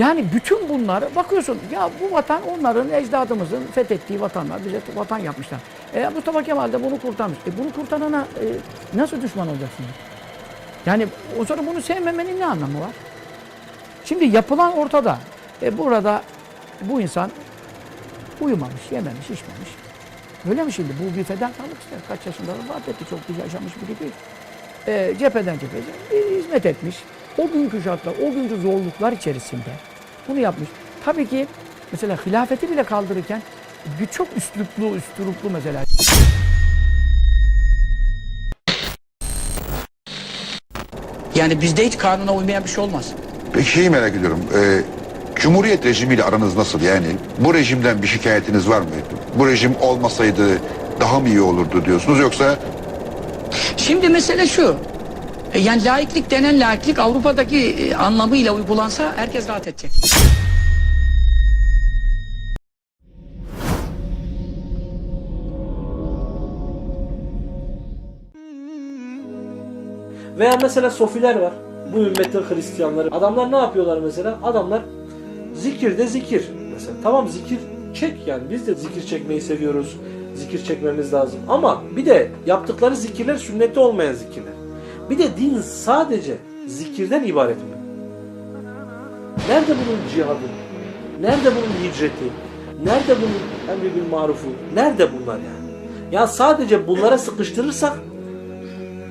Yani bütün bunlar bakıyorsun ya bu vatan onların ecdadımızın fethettiği vatanlar bize vatan yapmışlar. E, Mustafa Kemal de bunu kurtarmış. E, bunu kurtarana e, nasıl düşman olacaksınız? Yani o sonra bunu sevmemenin ne anlamı var? Şimdi yapılan ortada. E, burada bu insan uyumamış, yememiş, içmemiş. Öyle mi şimdi? Bu bir fedakarlık ister. Kaç yaşında da vefat etti. Çok güzel yaşamış biri değil. E, cepheden cepheye hizmet etmiş. O günkü şartlar, o günkü zorluklar içerisinde bunu yapmış. Tabii ki mesela hilafeti bile kaldırırken birçok üsluplu, üstüruplu mesela. Yani bizde hiç kanuna uymayan bir şey olmaz. Peki şeyi merak ediyorum. Ee, Cumhuriyet rejimiyle aranız nasıl? Yani bu rejimden bir şikayetiniz var mı? Bu rejim olmasaydı daha mı iyi olurdu diyorsunuz yoksa Şimdi mesele şu. E, Yani laiklik denen laiklik Avrupa'daki e, anlamıyla uygulansa herkes rahat edecek. Veya mesela sofiler var. Bu ümmetin Hristiyanları. Adamlar ne yapıyorlar mesela? Adamlar zikirde zikir. Mesela tamam zikir çek yani biz de zikir çekmeyi seviyoruz. Zikir çekmemiz lazım. Ama bir de yaptıkları zikirler sünnette olmayan zikirler. Bir de din sadece zikirden ibaret mi? Nerede bunun cihadı? Nerede bunun hicreti? Nerede bunun emri bil marufu? Nerede bunlar yani? Ya sadece bunlara sıkıştırırsak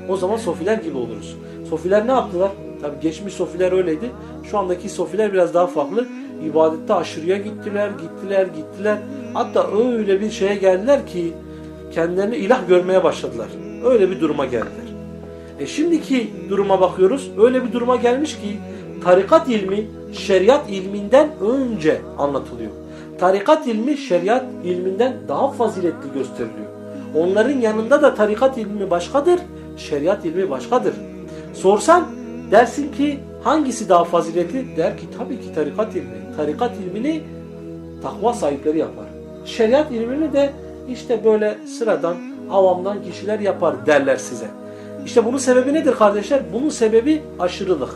o zaman sofiler gibi oluruz. Sofiler ne yaptılar? Tabi geçmiş sofiler öyleydi. Şu andaki sofiler biraz daha farklı. İbadette aşırıya gittiler, gittiler, gittiler. Hatta öyle bir şeye geldiler ki kendilerini ilah görmeye başladılar. Öyle bir duruma geldiler. E şimdiki duruma bakıyoruz. Öyle bir duruma gelmiş ki tarikat ilmi şeriat ilminden önce anlatılıyor. Tarikat ilmi şeriat ilminden daha faziletli gösteriliyor. Onların yanında da tarikat ilmi başkadır, şeriat ilmi başkadır. Sorsan dersin ki hangisi daha faziletli? Der ki tabii ki tarikat ilmi. Tarikat ilmini takva sahipleri yapar. Şeriat ilmini de işte böyle sıradan avamdan kişiler yapar derler size. İşte bunun sebebi nedir kardeşler? Bunun sebebi aşırılık.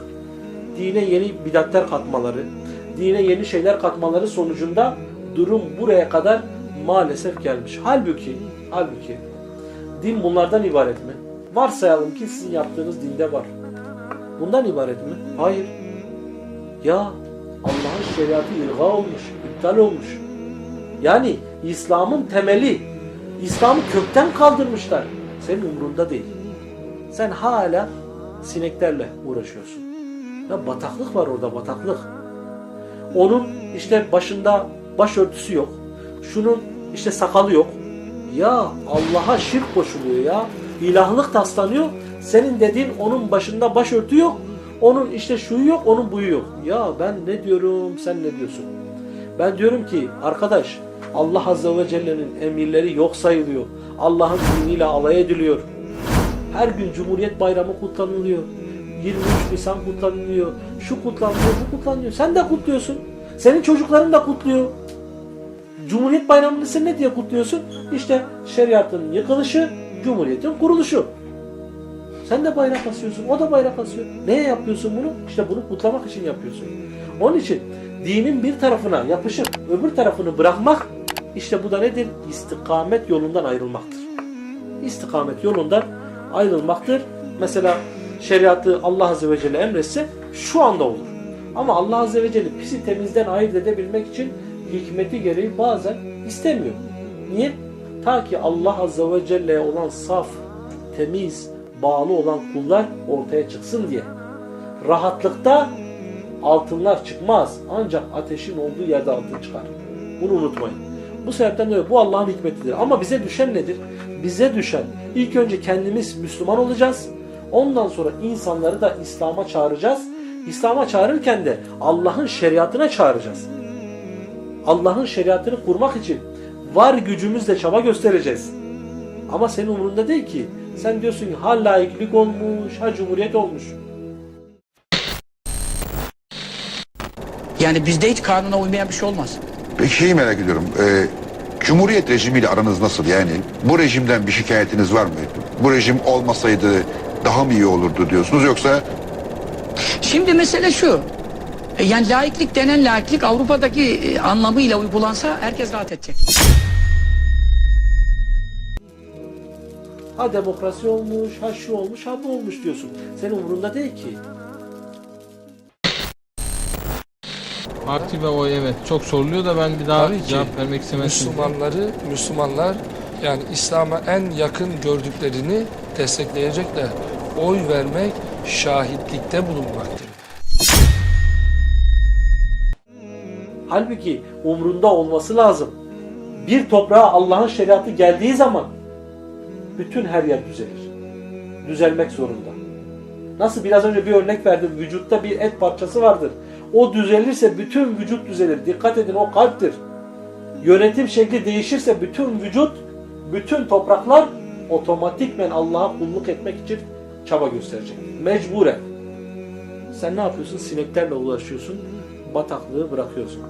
Dine yeni bidatler katmaları, dine yeni şeyler katmaları sonucunda durum buraya kadar maalesef gelmiş. Halbuki, halbuki din bunlardan ibaret mi? Varsayalım ki sizin yaptığınız dinde var. Bundan ibaret mi? Hayır. Ya Allah'ın şeriatı ilga olmuş, iptal olmuş. Yani İslam'ın temeli, İslam'ı kökten kaldırmışlar. Senin umrunda değil. Sen hala sineklerle uğraşıyorsun. Ya bataklık var orada bataklık. Onun işte başında başörtüsü yok. Şunun işte sakalı yok. Ya Allah'a şirk koşuluyor ya. İlahlık taslanıyor. Senin dediğin onun başında başörtü yok. Onun işte şuyu yok, onun buyu yok. Ya ben ne diyorum, sen ne diyorsun? Ben diyorum ki arkadaş Allah Azze ve Celle'nin emirleri yok sayılıyor. Allah'ın diniyle alay ediliyor. Her gün Cumhuriyet Bayramı kutlanılıyor. 23 Nisan kutlanılıyor. Şu kutlanıyor, bu kutlanıyor. Sen de kutluyorsun. Senin çocukların da kutluyor. Cumhuriyet Bayramı'nı sen ne diye kutluyorsun? İşte şeriatın yıkılışı, Cumhuriyet'in kuruluşu. Sen de bayrak asıyorsun, o da bayrak asıyor. Neye yapıyorsun bunu? İşte bunu kutlamak için yapıyorsun. Onun için dinin bir tarafına yapışıp öbür tarafını bırakmak işte bu da nedir? İstikamet yolundan ayrılmaktır. İstikamet yolundan ayrılmaktır. Mesela şeriatı Allah Azze ve Celle emretse şu anda olur. Ama Allah Azze ve Celle pisi temizden ayırt edebilmek için hikmeti gereği bazen istemiyor. Niye? Ta ki Allah Azze ve Celle'ye olan saf, temiz, bağlı olan kullar ortaya çıksın diye. Rahatlıkta altınlar çıkmaz. Ancak ateşin olduğu yerde altın çıkar. Bunu unutmayın. Bu sebepten dolayı bu Allah'ın hikmetidir. Ama bize düşen nedir? Bize düşen ilk önce kendimiz Müslüman olacağız. Ondan sonra insanları da İslam'a çağıracağız. İslam'a çağırırken de Allah'ın şeriatına çağıracağız. Allah'ın şeriatını kurmak için var gücümüzle çaba göstereceğiz. Ama senin umurunda değil ki. Sen diyorsun ki ha laiklik olmuş, ha cumhuriyet olmuş. Yani bizde hiç kanuna uymayan bir şey olmaz. Peki şeyi merak ediyorum. Ee, Cumhuriyet rejimiyle aranız nasıl? Yani bu rejimden bir şikayetiniz var mı? Bu rejim olmasaydı daha mı iyi olurdu diyorsunuz yoksa Şimdi mesele şu. E, yani laiklik denen laiklik Avrupa'daki e, anlamıyla uygulansa herkes rahat edecek. Ha demokrasi olmuş, ha şu olmuş, ha bu olmuş diyorsun. Senin umurunda değil ki. Parti ve oy evet çok soruluyor da ben bir daha Tabii ki. cevap vermek istemezdim. Müslümanları, Müslümanlar yani İslam'a en yakın gördüklerini destekleyecekler. Oy vermek şahitlikte bulunmaktır. Halbuki umrunda olması lazım. Bir toprağa Allah'ın şeriatı geldiği zaman bütün her yer düzelir. Düzelmek zorunda. Nasıl biraz önce bir örnek verdim. Vücutta bir et parçası vardır. O düzelirse bütün vücut düzelir. Dikkat edin o kalptir. Yönetim şekli değişirse bütün vücut, bütün topraklar otomatikmen Allah'a kulluk etmek için çaba gösterecek. Mecburen. Sen ne yapıyorsun? Sineklerle uğraşıyorsun. Bataklığı bırakıyorsun.